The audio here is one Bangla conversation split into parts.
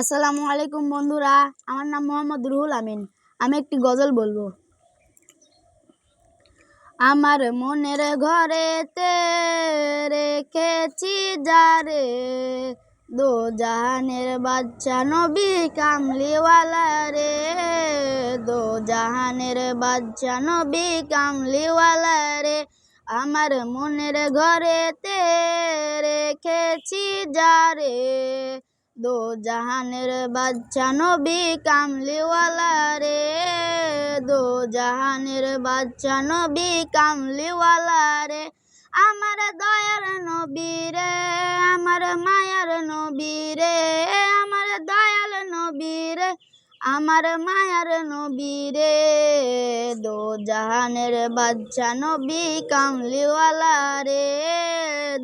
আসসালামু আলাইকুম বন্ধুরা, আমার নাম মোহাম্মদ রুহুল আমিন। আমি একটি গজল বলব। আমার মনের ঘরে ঘরেতে রেখেছি যারে দো জাহানের বাচ্চা নবী কামলিওয়ালা রে দো জাহানের বাচ্চা নবী কামলিওয়ালা রে, আমার মনের ঘরে ঘরেতে রেখেছি যারে দো জাহানের বাচ্চা নবী কামলিওয়ালা রে। দো জাহানের বাচ্চা নবী কামলিওয়ালা রে। আমার দয়ার নবী রে, আমার মায়ার নবী রে। আমার দয়াল নবী রে, আমার মায়ার নবী রে। দো জাহানের বাচ্চা নবী কামলিওয়ালা রে।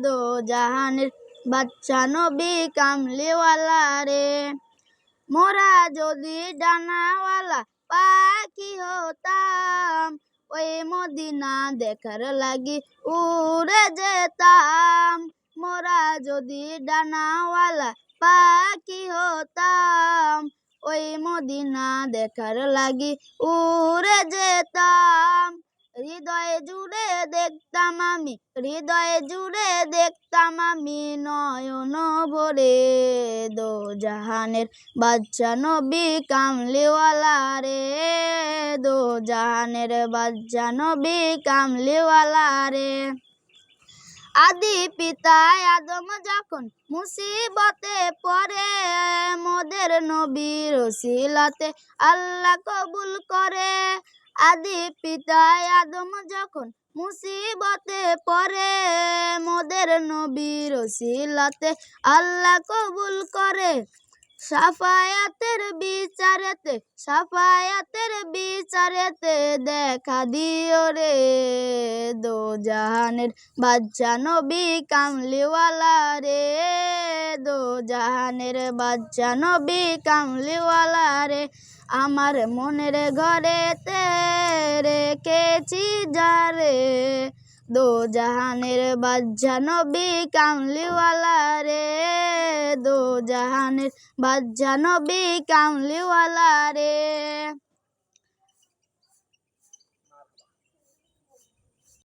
দো জাহানের বাচ্চা নবী কামলিওয়ালা রে। মোরা যদি ডানাওয়ালা পাখি হতাম, ওই মদিনা দেখার লাগি উড়ে যেতাম। মোরা যদি ডানাওয়ালা পাখি হতাম, ওই মদিনা দেখার লাগি উড়ে যেতাম। হৃদয়ে জুড়ে দেখতাম আমি, হৃদয়ে জুড়ে দেখতাম আমি নয়ন ভরে। দো জাহানের বাচ্চা নবী কামলিওয়ালা রে দো জাহানের বাচ্চা নবী কামলিওয়ালা রে। আদি পিতা আদম যখন মুসিবতে পরে মোদের নবীর ওসিলাতে আল্লাহ কবুল করে। আদি পিতা আদম যখন মুসিবতে পরে মোদের নবীর শিলাতে আল্লাহ কবুল করে। সাফায়াতের বিচারেতে, সাফায়াতের বিচারেতে দেখা দিও রে। দো জাহানের বাচ্চা নবী কামলিওয়ালা রে। দো জাহানের বাচ্চা নবী কামলিওয়ালা রে। আমার মনের ঘরেতে রেখেছি যারে দো জাহানের বাচ্চা নবী কামলিওয়ালা রে। দো জাহানের বাচ্চা নবী কামলিওয়ালা রে।